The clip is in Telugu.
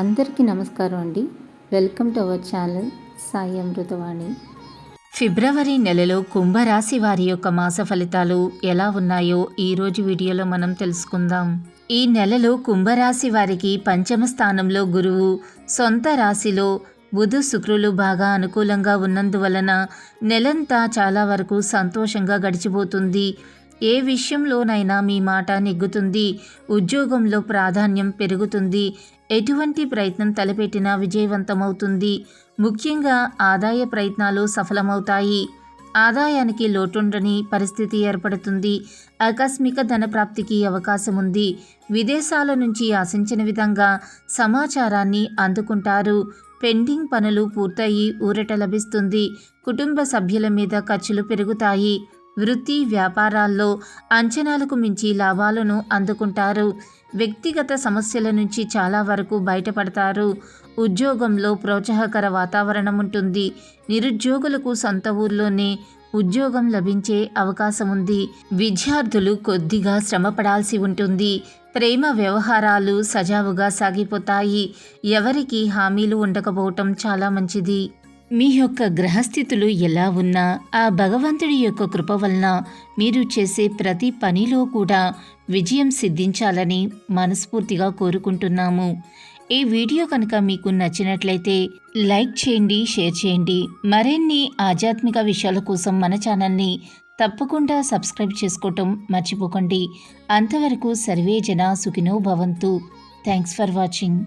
అందరికీ నమస్కారం అండి. Welcome to our channel Sai Amruthavani. ఫిబ్రవరి నెలలో కుంభరాశి వారి యొక్క మాస ఫలితాలు ఎలా ఉన్నాయో ఈరోజు వీడియోలో మనం తెలుసుకుందాం. ఈ నెలలో కుంభరాశి వారికి పంచమ స్థానంలో గురువు సొంత రాశిలో బుధు శుక్రులు బాగా అనుకూలంగా ఉన్నందువలన నెలంతా చాలా వరకు సంతోషంగా గడిచిపోతుంది. ఏ విషయంలోనైనా మీ మాట నెగ్గుతుంది ఉద్యోగంలో ప్రాధాన్యం పెరుగుతుంది ఎటువంటి ప్రయత్నం తలపెట్టినా విజయవంతమవుతుంది. ముఖ్యంగా ఆదాయ ప్రయత్నాలు సఫలమవుతాయి. ఆదాయానికి లోటుండని పరిస్థితి ఏర్పడుతుంది. ఆకస్మిక ధన ప్రాప్తికి అవకాశం ఉంది విదేశాల నుంచి ఆశించిన విధంగా సమాచారాన్ని అందుకుంటారు. పెండింగ్ పనులు పూర్తయి ఊరట లభిస్తుంది. కుటుంబ సభ్యుల మీద ఖర్చులు పెరుగుతాయి. వృత్తి వ్యాపారాల్లో అంచనాలకు మించి లాభాలను అందుకుంటారు. వ్యక్తిగత సమస్యల నుంచి చాలా వరకు బయటపడతారు. ఉద్యోగంలో ప్రోత్సాహకర వాతావరణం ఉంటుంది. నిరుద్యోగులకు సొంత ఊర్లోనే ఉద్యోగం లభించే అవకాశం ఉంది. విద్యార్థులు కొద్దిగా శ్రమపడాల్సి ఉంటుంది. ప్రేమ వ్యవహారాలు సజావుగా సాగిపోతాయి. ఎవరికి హామీలు ఉండకపోవటం చాలా మంచిది. మీ యొక్క గ్రహస్థితులు ఎలా ఉన్నా ఆ భగవంతుడి యొక్క కృప వలన మీరు చేసే ప్రతి పనిలో కూడా విజయం సిద్ధించాలని మనస్ఫూర్తిగా కోరుకుంటున్నాము. ఈ వీడియో కనుక మీకు నచ్చినట్లయితే లైక్ చేయండి షేర్ చేయండి. మరిన్ని ఆధ్యాత్మిక విషయాల కోసం మన ఛానల్ని తప్పకుండా సబ్స్క్రైబ్ చేసుకోవటం మర్చిపోకండి. అంతవరకు సర్వే జన సుఖినో భవంతు. Thanks for watching